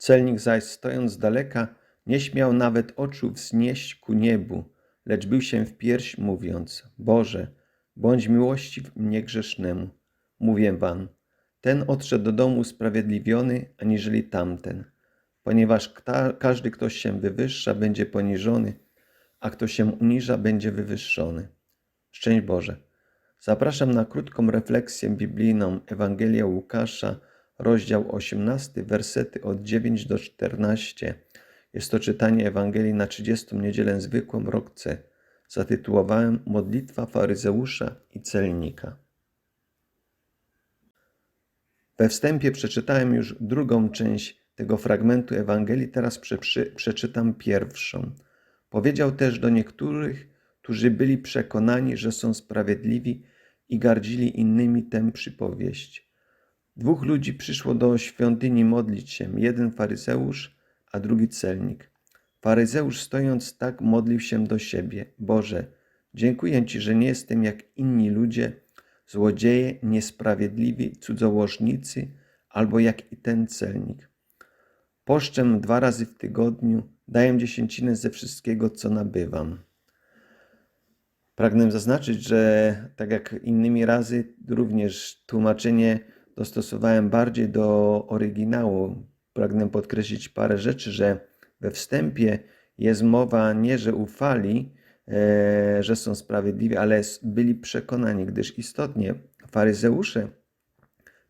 Celnik zaś stojąc z daleka, nie śmiał nawet oczu wznieść ku niebu, lecz bił się w pierś, mówiąc: Boże, bądź miłościw mnie grzesznemu. Mówię wam, ten odszedł do domu usprawiedliwiony, aniżeli tamten, ponieważ każdy, kto się wywyższa, będzie poniżony, a kto się uniża, będzie wywyższony. Szczęść Boże. Zapraszam na krótką refleksję biblijną Ewangelia Łukasza, rozdział 18, wersety od 9 do 14. Jest to czytanie Ewangelii na 30 niedzielę zwykłą rok C. Zatytułowałem Modlitwa faryzeusza i celnika. We wstępie przeczytałem już drugą część tego fragmentu Ewangelii, teraz przeczytam pierwszą. Powiedział też do niektórych, którzy byli przekonani, że są sprawiedliwi i gardzili innymi tę przypowieść. Dwóch ludzi przyszło do świątyni modlić się, jeden faryzeusz, a drugi celnik. Faryzeusz stojąc tak modlił się do siebie: Boże, dziękuję Ci, że nie jestem jak inni ludzie, złodzieje, niesprawiedliwi, cudzołożnicy, albo jak i ten celnik. Poszczę dwa razy w tygodniu, daję dziesięcinę ze wszystkiego, co nabywam. Pragnę zaznaczyć, że tak jak innymi razy, również tłumaczenie dostosowałem bardziej do oryginału. Pragnę podkreślić parę rzeczy, że we wstępie jest mowa nie, że ufali, e, że są sprawiedliwi, ale byli przekonani, gdyż istotnie faryzeusze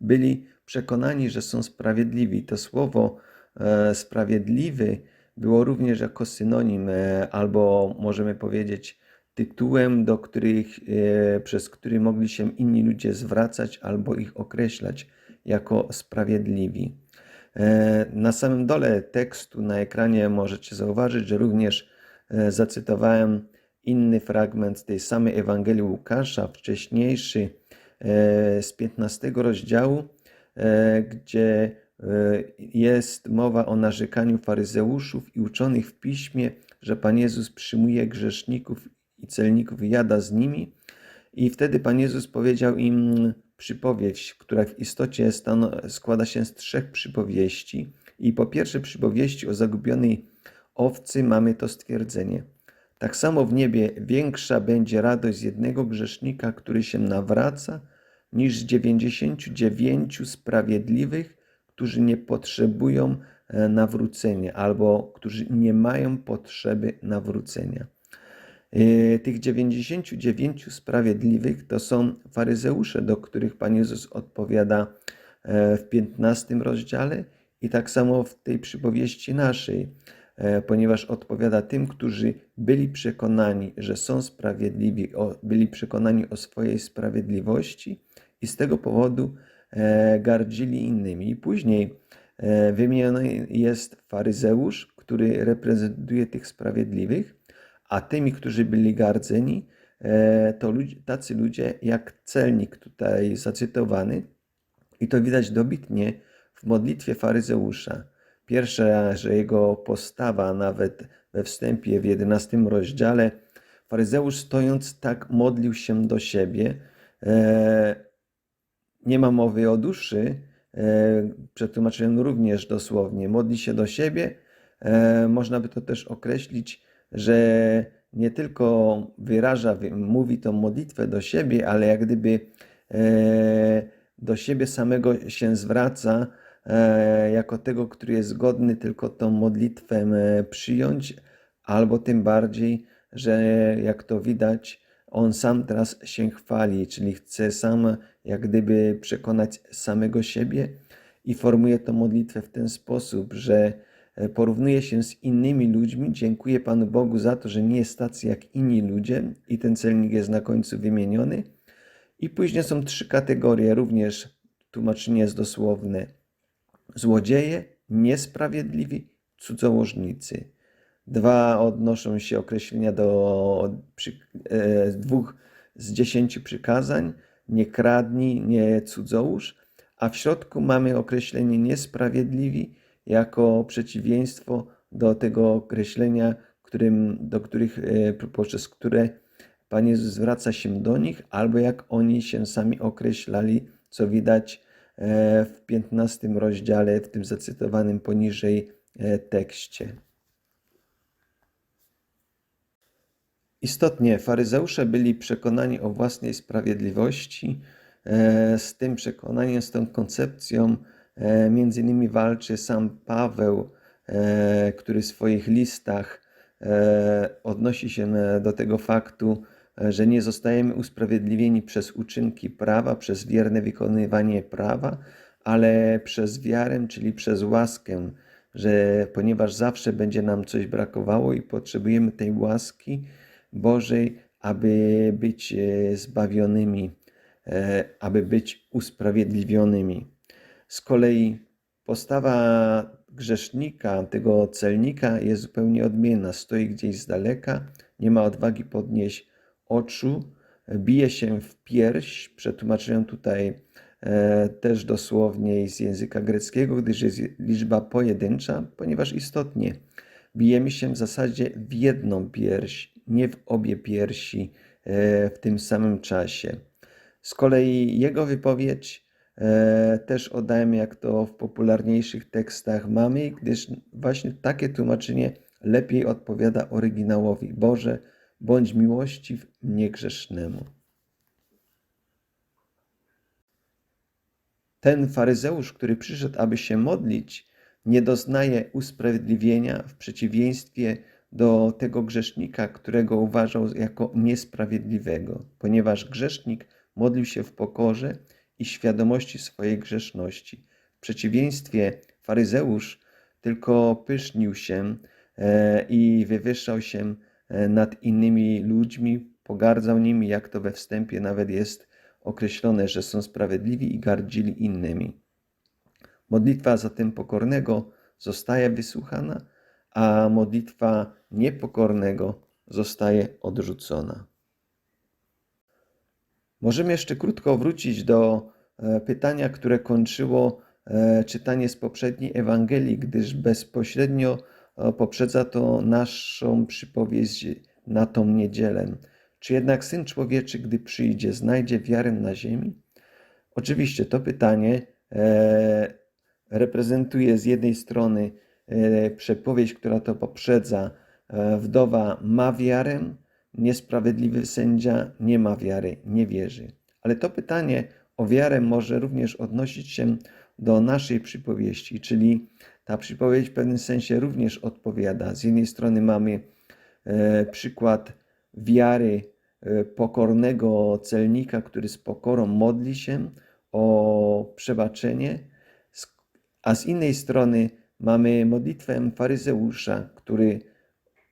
byli przekonani, że są sprawiedliwi. To słowo e, sprawiedliwy było również jako synonim, e, albo możemy powiedzieć tytułem, do których, e, przez który mogli się inni ludzie zwracać albo ich określać jako sprawiedliwi. E, Na samym dole tekstu na ekranie możecie zauważyć, że również e, zacytowałem inny fragment tej samej Ewangelii Łukasza, wcześniejszy z 15 rozdziału, gdzie jest mowa o narzekaniu faryzeuszów i uczonych w piśmie, że Pan Jezus przyjmuje grzeszników i celników jada z nimi. I wtedy Pan Jezus powiedział im przypowieść, która w istocie składa się z trzech przypowieści. I po pierwsze przypowieści o zagubionej owcy mamy to stwierdzenie. Tak samo w niebie większa będzie radość z jednego grzesznika, który się nawraca, niż z dziewięćdziesięciu dziewięciu sprawiedliwych, którzy nie potrzebują e, nawrócenia albo którzy nie mają potrzeby nawrócenia. E, Tych 99 sprawiedliwych to są faryzeusze, do których Pan Jezus odpowiada e, w 15 rozdziale i tak samo w tej przypowieści naszej, e, ponieważ odpowiada tym, którzy byli przekonani, że są sprawiedliwi, byli przekonani o swojej sprawiedliwości i z tego powodu gardzili innymi. I później wymieniony jest faryzeusz, który reprezentuje tych sprawiedliwych, a tymi, którzy byli gardzeni, e, to tacy ludzie jak celnik tutaj zacytowany. I to widać dobitnie w modlitwie faryzeusza. Pierwsza, że jego postawa, nawet we wstępie w 11 rozdziale, faryzeusz stojąc tak modlił się do siebie. E, nie ma mowy o duszy, e, przetłumaczonym również dosłownie. Modli się do siebie. Można by to też określić, że nie tylko wyraża, wy- mówi tą modlitwę do siebie, ale jak gdyby e, do siebie samego się zwraca, e, jako tego, który jest godny tylko tą modlitwę e, przyjąć, albo tym bardziej, że jak to widać, on sam teraz się chwali, czyli chce sam jak gdyby przekonać samego siebie i formuje tą modlitwę w ten sposób, że porównuje się z innymi ludźmi, dziękuję Panu Bogu za to, że nie jest tacy jak inni ludzie i ten celnik jest na końcu wymieniony. I później są trzy kategorie, również tłumaczenie jest dosłowne. Złodzieje, niesprawiedliwi, cudzołożnicy. Dwa odnoszą się określenia do przy, e, dwóch z dziesięciu przykazań. Nie kradnij, nie cudzołóż. A w środku mamy określenie niesprawiedliwi jako przeciwieństwo do tego określenia, którym, do których, e, poprzez które Pan Jezus zwraca się do nich, albo jak oni się sami określali, co widać e, w 15 rozdziale, w tym zacytowanym poniżej e, tekście. Istotnie, faryzeusze byli przekonani o własnej sprawiedliwości. Z tym przekonaniem, z tą koncepcją, między innymi walczy sam Paweł, e, który w swoich listach e, odnosi się e, do tego faktu, e, że nie zostajemy usprawiedliwieni przez uczynki prawa, przez wierne wykonywanie prawa, ale przez wiarę, czyli przez łaskę, że ponieważ zawsze będzie nam coś brakowało i potrzebujemy tej łaski Bożej, aby być e, zbawionymi, e, aby być usprawiedliwionymi. Z kolei postawa grzesznika, tego celnika jest zupełnie odmienna. Stoi gdzieś z daleka, nie ma odwagi podnieść oczu, bije się w pierś. Przetłumaczyłem tutaj e, też dosłownie z języka greckiego, gdyż jest liczba pojedyncza, ponieważ istotnie bijemy się w zasadzie w jedną pierś, nie w obie piersi e, w tym samym czasie. Z kolei jego wypowiedź też oddajemy, jak to w popularniejszych tekstach mamy, gdyż właśnie takie tłumaczenie lepiej odpowiada oryginałowi. Boże, bądź miłościw mnie grzesznemu. Ten faryzeusz, który przyszedł, aby się modlić, nie doznaje usprawiedliwienia w przeciwieństwie do tego grzesznika, którego uważał jako niesprawiedliwego, ponieważ grzesznik modlił się w pokorze i świadomości swojej grzeszności. W przeciwieństwie faryzeusz tylko pysznił się e, i wywyższał się e, nad innymi ludźmi, pogardzał nimi, jak to we wstępie nawet jest określone, że są sprawiedliwi i gardzili innymi. Modlitwa zatem pokornego zostaje wysłuchana, a modlitwa niepokornego zostaje odrzucona. Możemy jeszcze krótko wrócić do e, pytania, które kończyło e, czytanie z poprzedniej Ewangelii, gdyż bezpośrednio e, poprzedza to naszą przypowieść na tą niedzielę. Czy jednak Syn Człowieczy, gdy przyjdzie, znajdzie wiarę na ziemi? Oczywiście to pytanie reprezentuje z jednej strony przepowiedź, która to poprzedza. Wdowa ma wiarę, niesprawiedliwy sędzia nie ma wiary, nie wierzy. Ale to pytanie o wiarę może również odnosić się do naszej przypowieści, czyli ta przypowieść w pewnym sensie również odpowiada. Z jednej strony mamy e, przykład wiary e, pokornego celnika, który z pokorą modli się o przebaczenie, a z innej strony mamy modlitwę faryzeusza, który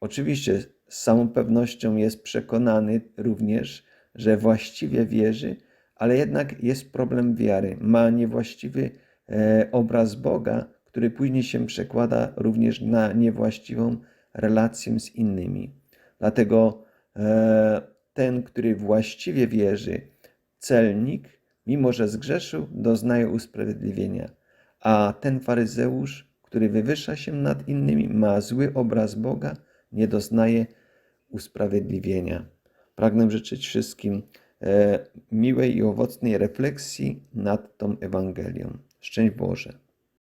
oczywiście z całą pewnością jest przekonany również, że właściwie wierzy, ale jednak jest problem wiary. Ma niewłaściwy e, obraz Boga, który później się przekłada również na niewłaściwą relację z innymi. Dlatego e, ten, który właściwie wierzy, celnik, mimo że zgrzeszył, doznaje usprawiedliwienia. A ten faryzeusz, który wywyższa się nad innymi, ma zły obraz Boga, nie doznaje usprawiedliwienia. Pragnę życzyć wszystkim e, miłej i owocnej refleksji nad tą Ewangelią. Szczęść Boże.